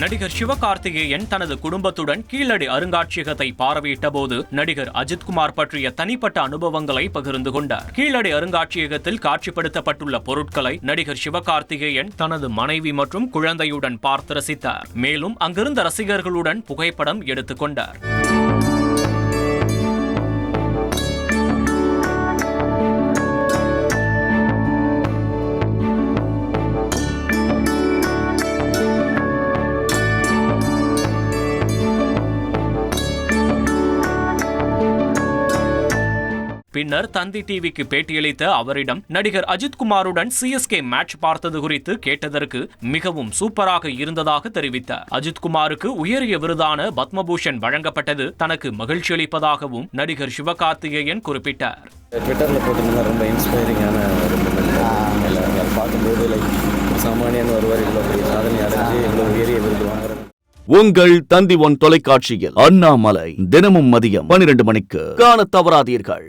நடிகர் சிவகார்த்திகேயன் தனது குடும்பத்துடன் கீழடி அருங்காட்சியகத்தை பார்வையிட்ட போது நடிகர் அஜித்குமார் பற்றிய தனிப்பட்ட அனுபவங்களை பகிர்ந்து கொண்டார். கீழடி அருங்காட்சியகத்தில் காட்சிப்படுத்தப்பட்டுள்ள பொருட்களை நடிகர் சிவகார்த்திகேயன் தனது மனைவி மற்றும் குழந்தையுடன் பார்த்து ரசித்தார். மேலும் அங்கிருந்த ரசிகர்களுடன் புகைப்படம் எடுத்துக்கொண்டார் பின்னர் தந்தி டிவிக்கு பேட்டியளித்த அவரிடம் நடிகர் அஜித்குமாருடன் சிஎஸ்கே மேட்ச் பார்த்தது குறித்து கேட்டதற்கு மிகவும் சூப்பராக இருந்ததாக தெரிவித்தார். அஜித்குமாருக்கு உயரிய விருதான பத்மபூஷன் வழங்கப்பட்டது தனக்கு மகிழ்ச்சி அளிப்பதாகவும் நடிகர் சிவகார்த்திகேயன் குறிப்பிட்டார். ட்விட்டரில் போட்டிருந்தா ரொம்ப இன்ஸ்பைரிங்கான ஒரு மூமெண்ட் அதை பார்க்கும்போது லைக் சாமானியன் ஒருவர் இவ்வளோ பெரிய சாதனை அடைஞ்சு இவ்வளோ உயரிய விருது வாங்குறது உங்கள் தந்தி ஒன் தொலைக்காட்சியில் அண்ணாமலை தினமும் மதியம் பனிரெண்டு மணிக்கு காணத் தவறாதீர்கள்.